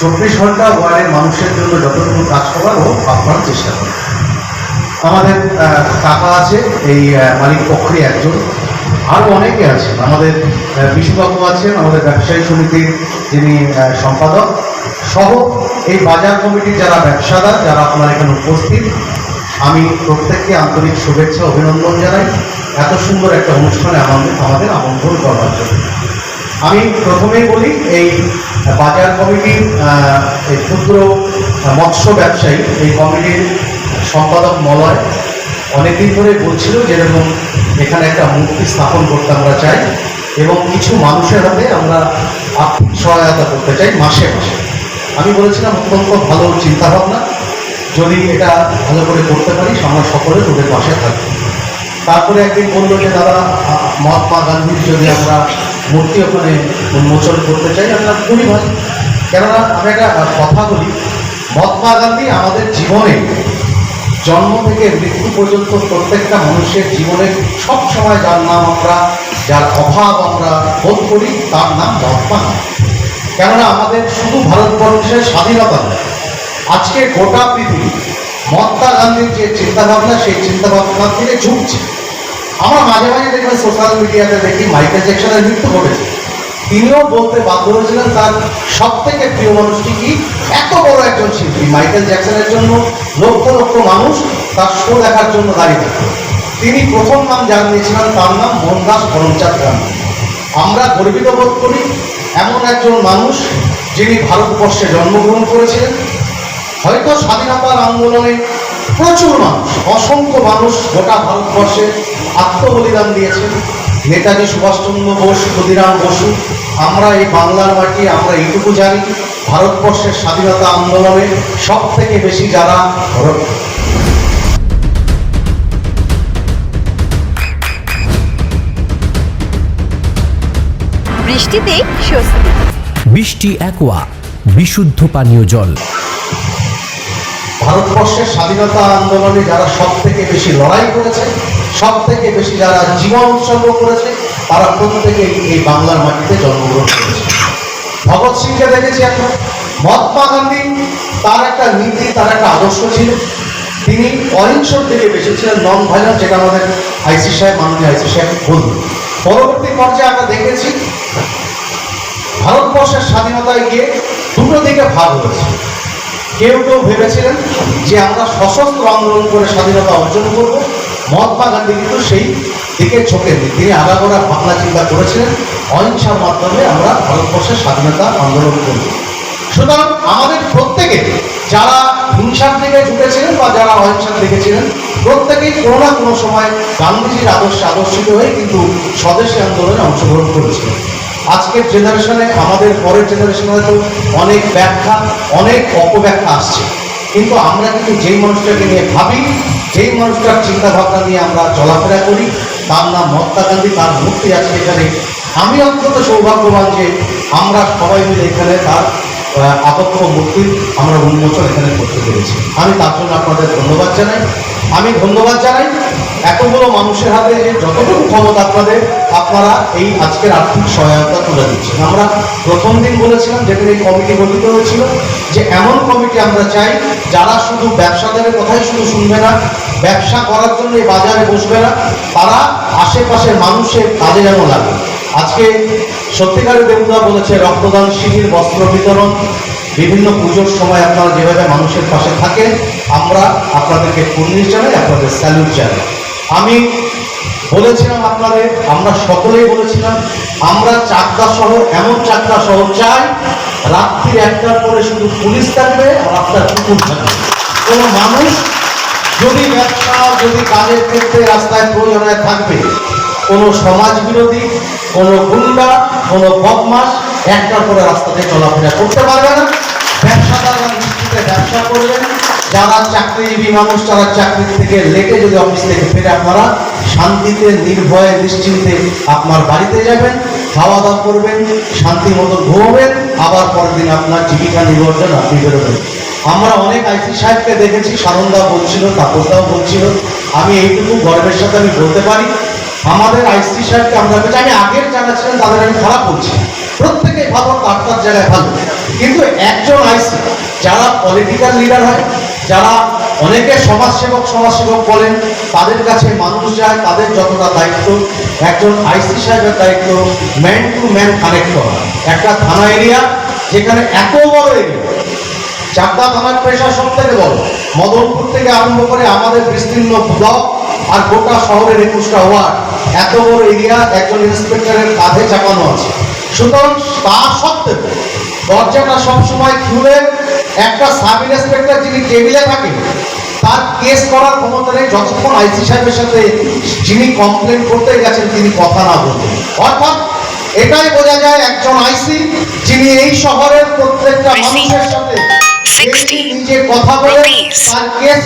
চব্বিশ ঘণ্টা ওয়ার্ডের মানুষের জন্য যতটুকু কাজ করার, ও আপনার চেষ্টা করি আমাদের কাকা আছে, এই মালিক পক্ষে একজন। আরও অনেকে আছেন আমাদের বিশুবাবু আছেন আমাদের ব্যবসায়ী সমিতির যিনি সম্পাদক। সহ এই বাজার কমিটির যারা ব্যবসাদার, যারা আপনার এখানে উপস্থিত, আমি প্রত্যেককে আন্তরিক শুভেচ্ছা, অভিনন্দন জানাই। এত সুন্দর একটা অনুষ্ঠানে আমাদের আমাদের আমন্ত্রণ করার জন্য। আমি প্রথমেই বলি, এই বাজার কমিটির ক্ষুদ্র মৎস্য ব্যবসায়ী, এই কমিটির সম্পাদক মলয় অনেকদিন ধরে বলছিল যেরকম এখানে একটা মূর্তি স্থাপন করতে আমরা চাই এবং কিছু মানুষের হাতে আমরা আর্থিক সহায়তা করতে চাই মাসে মাসে। আমি বলেছিলাম, অত্যন্ত ভালো চিন্তাভাবনা। যদি এটা ভালো করে করতে পারি, আমরা সকলে তোদের পাশে থাকব। তারপরে একদিন বলল যে, দাদা মহাত্মা গান্ধীর যদি আমরা মূর্তি ওখানে উন্মোচন করতে চাই আমরা করি ভাই কেননা আমি একটা কথা বলি। মহাত্মা গান্ধী আমাদের জীবনে, জন্ম থেকে মৃত্যু পর্যন্ত প্রত্যেকটা মানুষের জীবনে সব সময় যার নাম আমরা, যার অভাব আমরা বোধ করি, তার নাম মহাত্মা কেননা আমাদের শুধু ভারতবর্ষের স্বাধীনতা নয়, আজকে গোটা পৃথিবী মহাত্মা গান্ধীর যে চিন্তাভাবনা, সেই চিন্তাভাবনা থেকে ঝুঁকছে। আমরা মাঝে মাঝে দেখবেন সোশ্যাল মিডিয়াতে দেখি মাইকেল জ্যাকসনের মৃত্যু ঘটেছে তিনিও বলতে বাধ্য হয়েছিলেন তার সব থেকে প্রিয় মানুষটি কি? এত বড় একজন শিল্পী। মাইকেল জ্যাকসনের জন্য লক্ষ লক্ষ মানুষ তার শো দেখার জন্য দাঁড়িয়ে থাকতো। তিনি প্রথম নাম যার নিয়েছিলেন, তার নাম মোহনদাস করমচাঁদ গান্ধী আমরা গর্বিত বোধ করি এমন একজন মানুষ যিনি ভারতবর্ষে জন্মগ্রহণ করেছিলেন। হয়তো স্বাধীনতার আন্দোলনে প্রচুর অসংখ্য মানুষ গোটা ভারতবর্ষে আত্মবলিদান দিয়েছেন। নেতাজি সুভাষচন্দ্র বোস ক্ষুদিরাম বসু আমরা এই বাংলার মাটি আমরা এইটুকু জানি ভারতবর্ষের স্বাধীনতা আন্দোলনে সব থেকে বেশি যারা বৃষ্টিতেই স্বস্তি। বৃষ্টি অ্যাকোয়া বিশুদ্ধ পানীয় জল। ভারতবর্ষের স্বাধীনতা আন্দোলনে যারা সব থেকে বেশি লড়াই করেছে সব থেকে বেশি যারা জীবন উৎসর্গ করেছে, তারা প্রত্যেকেই এই বাংলার মাটিতে জন্মগ্রহণ করেছে। ভগৎ সিংকে দেখেছি এখন। মহাত্মা গান্ধী তার একটা নীতি, তার একটা আদর্শ ছিল। তিনি অহিংসর থেকে বেশি ছিলেন, নন ভাইলেন্স, যেটা আমাদের আইসি সাহেব, মাননীয় আইসি সাহেব বলবেন পরবর্তী পর্যায়ে আমরা দেখেছি, ভারতবর্ষের স্বাধীনতায় গিয়ে দুটো দিকে ভাগ হয়েছে। কেউ কেউ ভেবেছিলেন যে আমরা সশস্ত্র আন্দোলন করে স্বাধীনতা অর্জন করব। মহাত্মা গান্ধী কিন্তু সেই দিকে ঝোঁকেননি। তিনি আগাগোড়া ভাবনা চিন্তা করেছিলেন, অহিংসার মাধ্যমে আমরা ভারতবর্ষের স্বাধীনতা আন্দোলন করব। সুতরাং আমাদের প্রত্যেকে যারা হিংসার দিকে ঝুঁকেছিলেন বা যারা অহিংসার দিকে ছিলেন, প্রত্যেকেই কোনো না কোনো সময় গান্ধীজির আদর্শে আদর্শিত হয়ে কিন্তু স্বদেশী আন্দোলনে অংশগ্রহণ করেছিলেন। আজকের জেনারেশনে আমাদের পরের জেনারেশনে তো অনেক ব্যাখ্যা, অনেক অপব্যাখ্যা আসছে। কিন্তু আমরা কিন্তু যেই মানুষটাকে নিয়ে ভাবি, যেই মানুষটার চিন্তাভাবনা নিয়ে আমরা চলাফেরা করি, তার নাম মহাত্মা গান্ধী, তার মূর্তি আছে এখানে। আমি অত্যন্ত সৌভাগ্যবান যে আমরা সবাই মিলে এখানে তার আবক্ষ মূর্তি আমরা উন্মোচন এখানে করতে পেরেছি। আমি তার জন্য আপনাদের ধন্যবাদ জানাই। আমি ধন্যবাদ জানাই এতগুলো মানুষের হাতে যে যতটুকু ক্ষমতা আপনাদের, আপনারা এই আজকের আর্থিক সহায়তা তুলে দিচ্ছেন। আমরা প্রথম দিন বলেছিলাম যেখানে এই কমিটি গঠিত হয়েছিল, যে এমন কমিটি আমরা চাই, যারা শুধু ব্যবসাদারের কথাই শুধু শুনবে না, ব্যবসা করার জন্য এই বাজারে বসবে না, তারা আশেপাশের মানুষের কাজে যেন লাগে। আজকে সত্যিকারের দেবুদা বলেছে, রক্তদান শিবির, বস্ত্র বিতরণ, বিভিন্ন পুজোর সময় আপনারা যেভাবে মানুষের পাশে থাকেন, আমরা আপনাদেরকে কুর্নিশ জানাই আপনাদের স্যালুট জানাই আমি বলেছিলাম আপনাদের আমরা সকলেই বলেছিলাম, আমরা চাকদা শহর এমন চাকদা শহর চাই, রাত্রি একটার পরে শুধু পুলিশ থাকবে আর আপনার কুকুর থাকবে। কোনো মানুষ যদি ব্যবসা যদি কাজের ক্ষেত্রে রাস্তায় প্রয়োজনে থাকবে, কোনো সমাজ বিরোধী, কোনো গুন্ডা, কোনো বদমাস একটার পরে রাস্তাতে চলাফেরা করতে পারবে না। ব্যবসাদাররা নিশ্চিতে ব্যবসা করবেন যারা চাকরিজীবী মানুষ তারা চাকরি থেকে লেগে যদি অফিস থেকে ফিরে আপনারা শান্তিতে, নির্ভয়ে, নিশ্চিন্তে আপনার বাড়িতে যাবেন খাওয়া দাওয়া করবেন শান্তি মতো ঘুমাবেন, আবার পরের দিন আপনার জীবিকা নির্বাচন আপনি বেরোবেন। আমরা অনেক আইসি সাহেবকে দেখেছি সানন্দা বলছিল, তাপসদাও বলছিল। আমি এইটুকু গর্বের সাথে আমি বলতে পারি, আমাদের আইসি সাহেবকে আমরা পেয়েছি আমি আগের যারা ছিলেন তাদের আমি খারাপ বলছি। প্রত্যেকে ভালো তার তার জায়গায় ভালো। কিন্তু একজন আইসি, যারা পলিটিক্যাল লিডার হয় যারা অনেকে সমাজসেবক সমাজসেবক বলেন, তাদের কাছে মানুষ যায়, তাদের যতটা দায়িত্ব, একজন আইসি সাহেবের দায়িত্ব ম্যান টু ম্যান কানেক্ট করা। একটা থানা এরিয়া, যেখানে এত বড় এরিয়া। চাকদা থানার পেশা সব থেকে বড়। মদনপুর থেকে আরম্ভ করে আমাদের বিস্তীর্ণ ব্লক আর গোটা শহরের একুশটা ওয়ার্ড। এত বড় এরিয়া, একজন ইন্সপেক্টরের কাঁধে চাপানো আছে। সুতরাং তা সত্ত্বেও দরজাটা সবসময় খুলে একটা সাব ইন্সপেক্টর যিনি টেবিলে থাকেন তার কেস করার ক্ষমতা নেই যতক্ষণ আইসি সাহেবের সাথে যিনি কমপ্লেন করতে গেছেন তিনি কথা না বলবেন। অর্থাৎ এটাই বোঝা যায় একজন আইসি যিনি এই শহরের প্রত্যেকটা মানুষের সাথে 60 নিজে কথা বলে তার কেস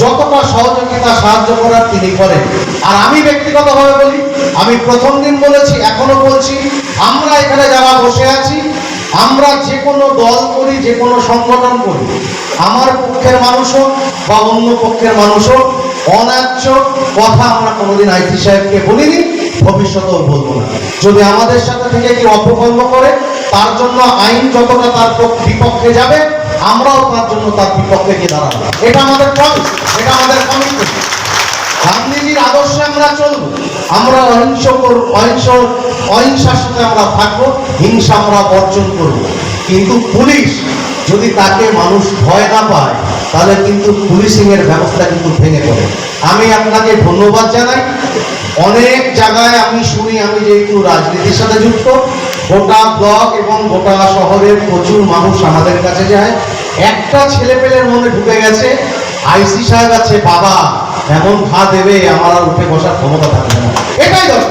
যতটা সহযোগিতা সাহায্য করার তিনি করেন। আর আমি ব্যক্তিগতভাবে বলি আমি প্রথম দিন বলেছি এখনও বলছি আমরা এখানে যারা বসে আছি আমরা যে কোনো দল করি, যে কোনো সংগঠন করি, আমার পক্ষের মানুষ হোক বা অন্য পক্ষের মানুষ হোক অন্যায্য কথা আমরা কোনোদিন আইসি সাহেবকে বলিনি, ভবিষ্যতেও বলব না। যদি আমাদের সাথে থেকে কি অপকর্ম করে, তার জন্য আইন যতটা তার পক্ষ- বিপক্ষে যাবে, আমরাও তার জন্য তার বিপক্ষে গিয়ে দাঁড়াবো। এটা আমাদের প্রমিস এটা আমাদের কমিটমেন্ট গান্ধীজির আদর্শে আমরা চলবো। আমরা অহিংস অহিংস অহিংসার সাথে আমরা থাকব, হিংসা আমরা বর্জন করব। কিন্তু পুলিশ যদি তাকে মানুষ ভয় না পায়, তাহলে কিন্তু পুলিশিংয়ের ব্যবস্থা কিন্তু ভেঙে পড়ে। আমি আপনাকে ধন্যবাদ জানাই। অনেক জায়গায় আমি শুনি, আমি যেহেতু রাজনীতির সাথে যুক্ত, গোটা ব্লক এবং গোটা শহরের প্রচুর মানুষ আমাদের কাছে যায়। একটা ছেলেপেলের মনে ঢুকে গেছে, আইসি সাহেব আছে, বাবা। এমন ঘা দেবে, আমার আর উঠে বসার ক্ষমতা থাকবে না। এটাই দরকার।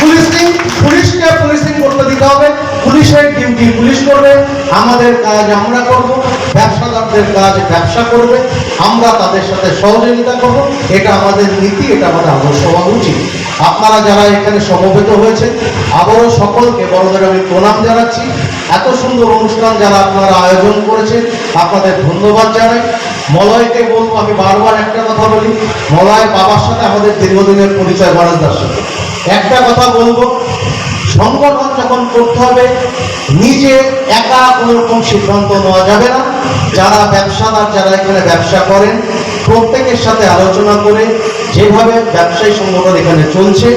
পুলিশিং পুলিশকে পুলিশিং করতে দিতে হবে। পুলিশের ডিউটি পুলিশ করবে? আমাদের কাজ আমরা করব। ব্যবসাদারদের কাজ ব্যবসা করবে। আমরা তাদের সাথে সহযোগিতা করব। এটা আমাদের নীতি, এটা আমাদের আদর্শ হওয়া উচিত। আপনারা যারা এখানে সমবেত হয়েছে আবারও সকলকে বড়দের আমি প্রণাম জানাচ্ছি। এত সুন্দর অনুষ্ঠান যারা আপনারা আয়োজন করেছেন, আপনাদের ধন্যবাদ জানাই। মলয়কে বলব আমি বারবার বলি, মলয় বাবার সাথে আমাদের দীর্ঘদিনের পরিচয় গণেশদার সাথে। একটা কথা বলব, সংগঠন যখন করতে হবে, নিজে একা কোনো রকম সিদ্ধান্ত নেওয়া যাবে না। যারা ব্যবসাদার, যারা এখানে ব্যবসা করেন, প্রত্যেকের সাথে আলোচনা করে যেভাবে ব্যবসায়ী সংগঠন এখানে চলছে,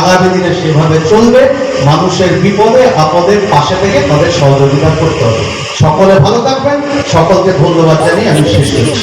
আগামী দিনে সেভাবে চলবে, মানুষের বিপদে, আপদে পাশে থেকে তাদের সহযোগিতা করতে হবে। সকলে ভালো থাকবেন, সকলকে ধন্যবাদ জানিয়ে আমি শেষ করছি।